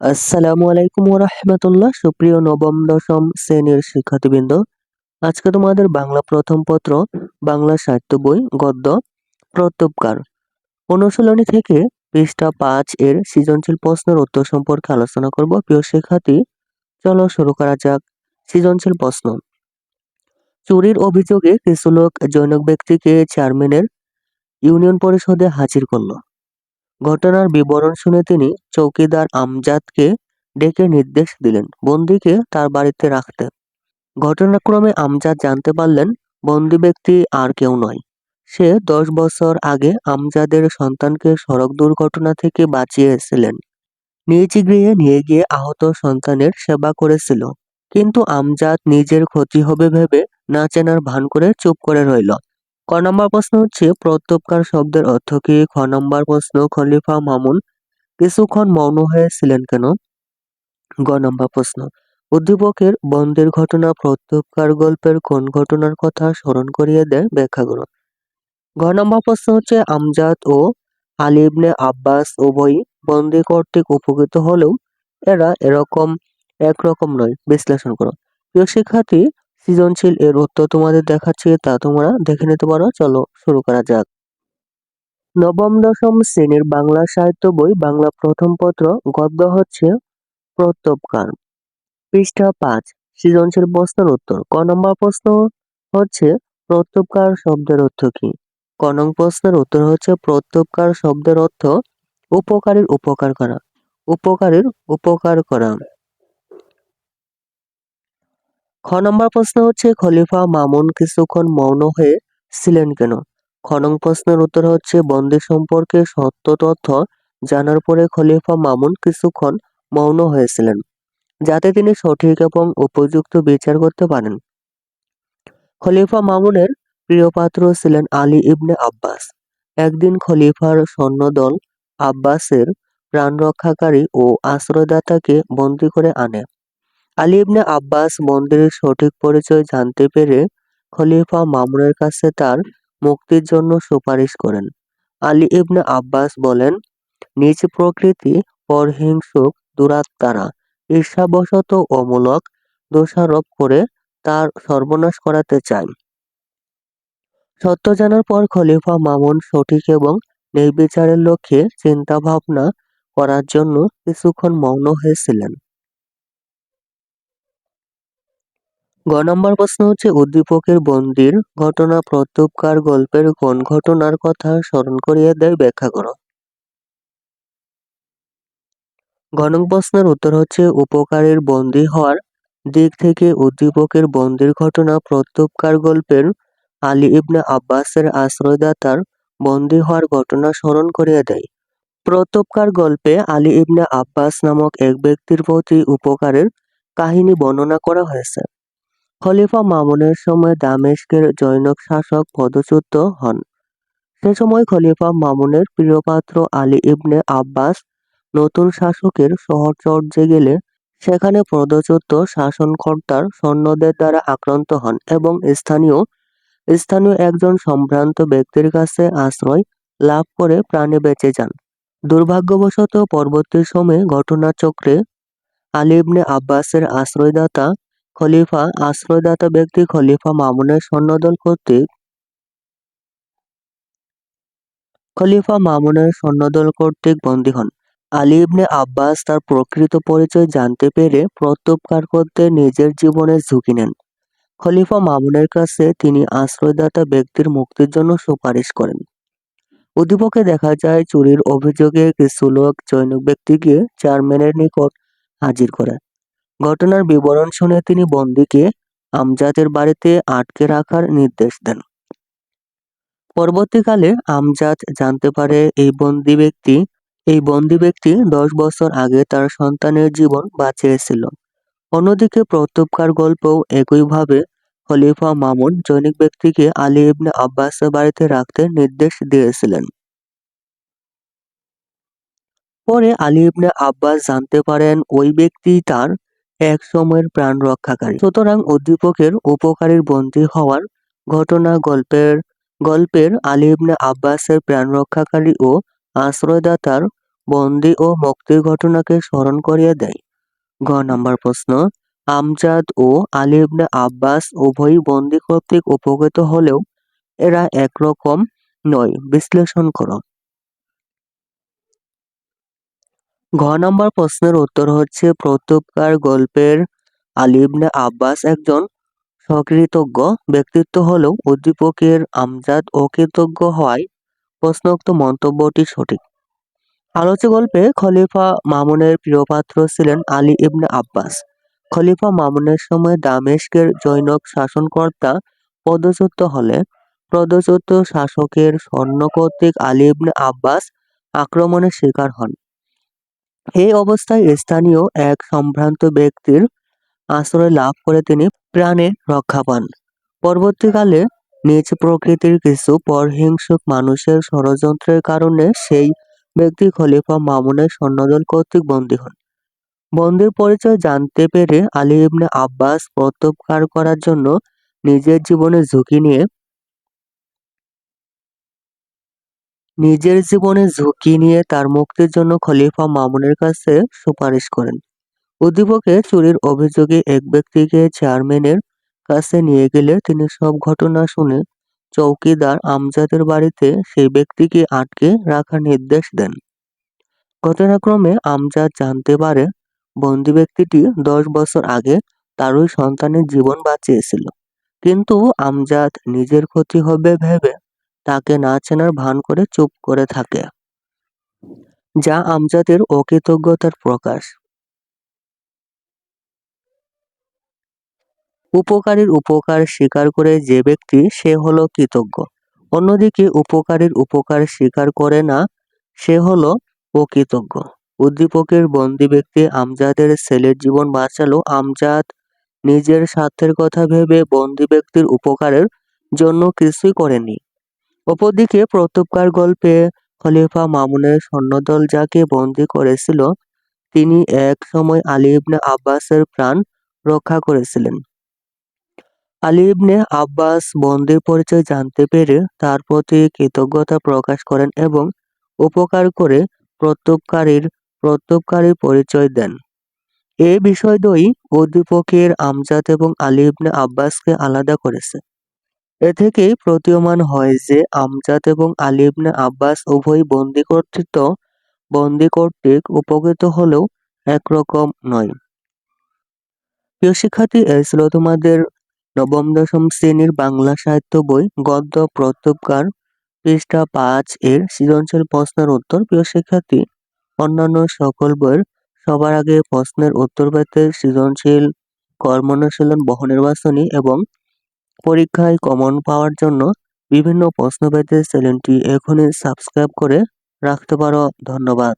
আসসালামু আলাইকুম রহমতুল্লাহ সুপ্রিয় নবম, দশম শ্রেণির শিক্ষার্থীবৃন্দ। আজকে তোমাদের বাংলা প্রথম পত্র, বাংলা সাহিত্য বই, গদ্য প্রত্যবকার অনুশীলনী থেকে পৃষ্ঠা পাঁচ এর সৃজনশীল প্রশ্নের উত্তর সম্পর্কে আলোচনা করব। প্রিয় শিক্ষার্থী, চলো শুরু করা যাক সৃজনশীল প্রশ্ন। চুরির অভিযোগে কিছু লোক জৈনক ব্যক্তিকে চেয়ারম্যানের ইউনিয়ন পরিষদে হাজির করল। ঘটনার বিবরণ শুনে তিনি চৌকিদার আমজাদকে ডেকে নির্দেশ দিলেন বন্দিকে তার বাড়িতে রাখতে। ঘটনাক্রমে আমজাদ জানতে পারলেন, বন্দি ব্যক্তি আর কেউ নয়। সে দশ বছর আগে আমজাদের সন্তানকে সড়ক দুর্ঘটনা থেকে বাঁচিয়েছিলেন নিজ গৃহে নিয়ে গিয়ে আহত সন্তানের সেবা করেছিল। কিন্তু আমজাদ নিজের ক্ষতি হবে ভেবে না চেনার ভান করে চুপ করে রইল। ক নম্বর প্রশ্ন হচ্ছে প্রত্যবকার শব্দের অর্থ কি? খ নম্বর প্রশ্ন, খলিফা মামুন কিছুক্ষণ মৌন হয়েছিলেন কেন? গ নম্বর প্রশ্ন, উদ্দীপকের বন্দের ঘটনা প্রত্যবকার গল্পের কোন ঘটনার কথা স্মরণ করিয়ে দেয়? ব্যাখ্যা করো ঘ নম্বর প্রশ্ন হচ্ছে, আমজাদ ও আলিবনে আব্বাস উভয়ই বন্দী কর্তৃক উপকৃত হলেও এরা এরকম, একরকম নয়। বিশ্লেষণ করো প্রিয় শিক্ষার্থী সৃজনশীল এর উত্তর তোমাদের দেখাচ্ছি, তা তোমরা দেখে নিতে পারো। চলো শুরু করা যাক। নবম, দশম শ্রেণির বাংলা সাহিত্য বই, বাংলা প্রথম পত্র, গদ্য হচ্ছে প্রত্যবকার পৃষ্ঠা পাঁচ, সৃজনশীল প্রশ্নের উত্তর। ক নম্বর প্রশ্ন হচ্ছে প্রত্যবকার শব্দের অর্থ কি? ক নং প্রশ্নের উত্তর হচ্ছে প্রত্যবকার শব্দের অর্থ উপকারীর উপকার করা। উপকারীর উপকার করা। খ নম্বর প্রশ্ন হচ্ছে, খলিফা মামুন কিছুক্ষণ মৌন হয়ে ছিলেন কেন? খ নং প্রশ্নের উত্তর হচ্ছে, বন্দি সম্পর্কে সত্য তথ্য জানার পরে খলিফা মামুন কিছুক্ষণ মৌন হয়েছিলেন যাতে তিনি সঠিক এবং উপযুক্ত বিচার করতে পারেন। খলিফা মামুনের প্রিয় পাত্র ছিলেন আলী ইবনে আব্বাস। একদিন খলিফার সৈন্যদল আব্বাসের প্রাণ রক্ষাকারী ও আশ্রয়দাতাকে বন্দী করে আনে। আলী ইবনে আব্বাস মন্দিরের সঠিক পরিচয় জানতে পেরে খলিফা মামুনের কাছে তার মুক্তির জন্য সুপারিশ করেন। আলী ইবনে আব্বাস বলেন, নিজ প্রকৃতি পরহিংসুক দুরাত্মারা ঈর্ষাবশত অমূলক, দোষারোপ করে তার সর্বনাশ করাতে চায়। সত্য জানার পর খলিফা মামুন সঠিক এবং নির্বিচারের লক্ষ্যে চিন্তা ভাবনা করার জন্য কিছুক্ষণ মৌন হয়েছিলেন। গ নম্বর প্রশ্ন হচ্ছে, উদ্দীপকের বন্দির ঘটনা প্রত্যুপকার গল্পের কোন ঘটনার কথা স্মরণ করিয়ে দেয় ব্যাখ্যা করো। গণক প্রশ্নের উত্তর হচ্ছে, উপকারের বন্দী হওয়ার দিক থেকে উদ্দীপকের বন্দির ঘটনা প্রত্যবকার গল্পের আলী ইবনে আব্বাসের আশ্রয়দাতার বন্দী হওয়ার ঘটনা স্মরণ করিয়ে দেয়। প্রত্যবকার গল্পে আলী ইবনে আব্বাস নামক এক ব্যক্তির প্রতি উপকারের কাহিনী বর্ণনা করা হয়েছে। খলিফা মামুনের সময় দামেস্কের জৈনক শাসক পদচ্যুত হন। সে সময় খলিফা মামুনের প্রিয়পাত্র আলী ইবনে আব্বাস নতুন শাসকের সহচর্যে গেলে সেখানে পদচ্যুত শাসনকর্তার সৈন্যদের দ্বারা আক্রান্ত হন এবং স্থানীয় স্থানীয় একজন সম্ভ্রান্ত ব্যক্তির কাছে আশ্রয় লাভ করে প্রাণে বেঁচে যান। দুর্ভাগ্যবশত পরবর্তী সময়ে ঘটনাচক্রে আলী ইবনে আব্বাসের আশ্রয়দাতা খলিফা আশ্রয়দাতা ব্যক্তি খলিফা মামুনের সৈন্যদল কর্তৃক খলিফা মামুনের সৈন্যদল কর্তৃক বন্দী হন। আলী ইবনে আব্বাস তার প্রকৃত পরিচয় জানতে পেরে প্রত্যুপকার করতে নিজের জীবনের ঝুঁকি নেন। খলিফা মামুনের কাছে তিনি আশ্রয়দাতা ব্যক্তির মুক্তির জন্য সুপারিশ করেন। উদ্দীপকে দেখা যায়, চুরির অভিযোগে কিছু লোক জৈনিক ব্যক্তিকে চেয়ারম্যানের নিকট হাজির করে ঘটনার বিবরণ শুনে তিনি বন্দিকে আমজাদের বাড়িতে আটকে রাখার নির্দেশ দেন। পরবর্তীকালে আমজাদ জানতে পারে এই বন্দি ব্যক্তি, এই বন্দি ব্যক্তি দশ বছর আগে তার সন্তানের জীবন বাঁচিয়েছিল। অন্যদিকে প্রত্যবকার গল্পও একইভাবে খলিফা মামুন জৈনিক ব্যক্তিকে আলী ইবনে আব্বাসের বাড়িতে রাখতে নির্দেশ দিয়েছিলেন। পরে আলী ইবনে আব্বাস জানতে পারেন ওই ব্যক্তি তার এক সময়ের প্রাণ রক্ষাকারী। সুতরাং উদ্দীপকের উপকারীর বন্দী হওয়ার ঘটনা গল্পের গল্পের আলী ইবনে আব্বাসের প্রাণ রক্ষাকারী ও আশ্রয়দাতার বন্দি ও মুক্তির ঘটনাকে স্মরণ করিয়ে দেয়। গ নাম্বার প্রশ্ন, আমজাদ ও আলী ইবনে আব্বাস উভয়ই বন্দি কর্তৃক উপকৃত হলেও এরা একরকম নয়। বিশ্লেষণ করো। ঘ নম্বর প্রশ্নের উত্তর হচ্ছে, প্রত্যুপকার গল্পের আলী ইবনে আব্বাস একজন সকৃতজ্ঞ ব্যক্তিত্ব হলেও উদ্দীপকের আমজাদ অকৃতজ্ঞ হওয়ায় প্রশ্নোক্ত মন্তব্যটি সঠিক। আলোচ্য গল্পে খলিফা মামুনের প্রিয়পাত্র ছিলেন আলী ইবনে আব্বাস। খলিফা মামুনের সময় দামেস্কের জৈনক শাসনকর্তা পদচ্যুত হলে পদচ্যুত শাসকের স্বর্ণ কর্তৃক আলী ইবনে আব্বাস আক্রমণের শিকার হন। এই অবস্থায় স্থানীয় এক সম্ভ্রান্ত ব্যক্তির আশ্রয় লাভ করে তিনি প্রাণে রক্ষা পান। পরবর্তীকালে নিজ প্রকৃতির কিছু পরহিংসুক মানুষের ষড়যন্ত্রের কারণে সেই ব্যক্তি খলিফা মামুনের সৈন্যদল কর্তৃক বন্দী হন। বন্দির পরিচয় জানতে পেরে আলী ইবনে আব্বাস প্রত্যাহার করার জন্য নিজের জীবনের ঝুঁকি নিয়ে নিজের জীবনে ঝুঁকি নিয়ে তার মুক্তির জন্য খলিফা মামুনের কাছে সুপারিশ করেন। উদ্দীপকে চুরির অভিযোগে এক ব্যক্তিকে চেয়ারম্যানের কাছে নিয়ে গেলে তিনি সব ঘটনা শুনে চৌকিদার আমজাদের বাড়িতে সেই ব্যক্তিকে আটকে রাখার নির্দেশ দেন। ঘটনাক্রমে আমজাদ জানতে পারে বন্দি ব্যক্তিটি দশ বছর আগে তারই সন্তানের জীবন বাঁচিয়েছিল। কিন্তু আমজাদ নিজের ক্ষতি হবে ভেবে তাকে না চেনার ভান করে চুপ করে থাকে। যা আমজাদের অকৃতজ্ঞতার প্রকাশ। উপকারীর উপকার স্বীকার করে যে ব্যক্তি, সে হলো কৃতজ্ঞ। অন্যদিকে উপকারীর উপকার স্বীকার করে না, সে হলো অকৃতজ্ঞ। উদ্দীপকের বন্দি ব্যক্তি আমজাদের ছেলের জীবন বাঁচালো। আমজাদ নিজের স্বার্থের কথা ভেবে বন্দি ব্যক্তির উপকারের জন্য কিছুই করেনি। অপরদিকে প্রত্যুপকার গল্পে খলিফা মামুনের সৈন্যদল যাকে বন্দি করেছিল, তিনি এক সময় আলী ইবনে আব্বাসের প্রাণ রক্ষা করেছিলেন। আলী ইবনে আব্বাস বন্দির পরিচয় জানতে পেরে তার প্রতি কৃতজ্ঞতা প্রকাশ করেন এবং উপকার করে প্রত্যুপকারীর প্রত্যুপকারীর পরিচয় দেন। এ বিষয়দ্বয়ী উদ্দীপকের আমজাদ এবং আলী ইবনে আব্বাসকে আলাদা করেছে। এ থেকেই প্রতীয়মান হয় যে আমজাদ এবং আলী ইবনে আব্বাস উভয়ই বন্দি কর্তৃত্ব, বন্দি কর্তৃক উপকৃত হলেও একরকম নয়। প্রিয় শিক্ষার্থী, এই ছিল তোমাদের নবম, দশম শ্রেণির বাংলা সাহিত্য বই, গদ্য, প্রত্যুপকার, পৃষ্ঠা পাঁচ এর সৃজনশীল প্রশ্নের উত্তর। প্রিয় শিক্ষার্থী, অন্যান্য সকল বইয়ের সবার আগে প্রশ্নের উত্তর পেতে সৃজনশীল কর্মনুশীলন বহু নির্বাচনী এবং পরীক্ষায় কমন পাওয়ার জন্য বিভিন্ন প্রশ্ন পেতে চ্যানেলটি এখনই সাবস্ক্রাইব করে রাখতে পারো। ধন্যবাদ।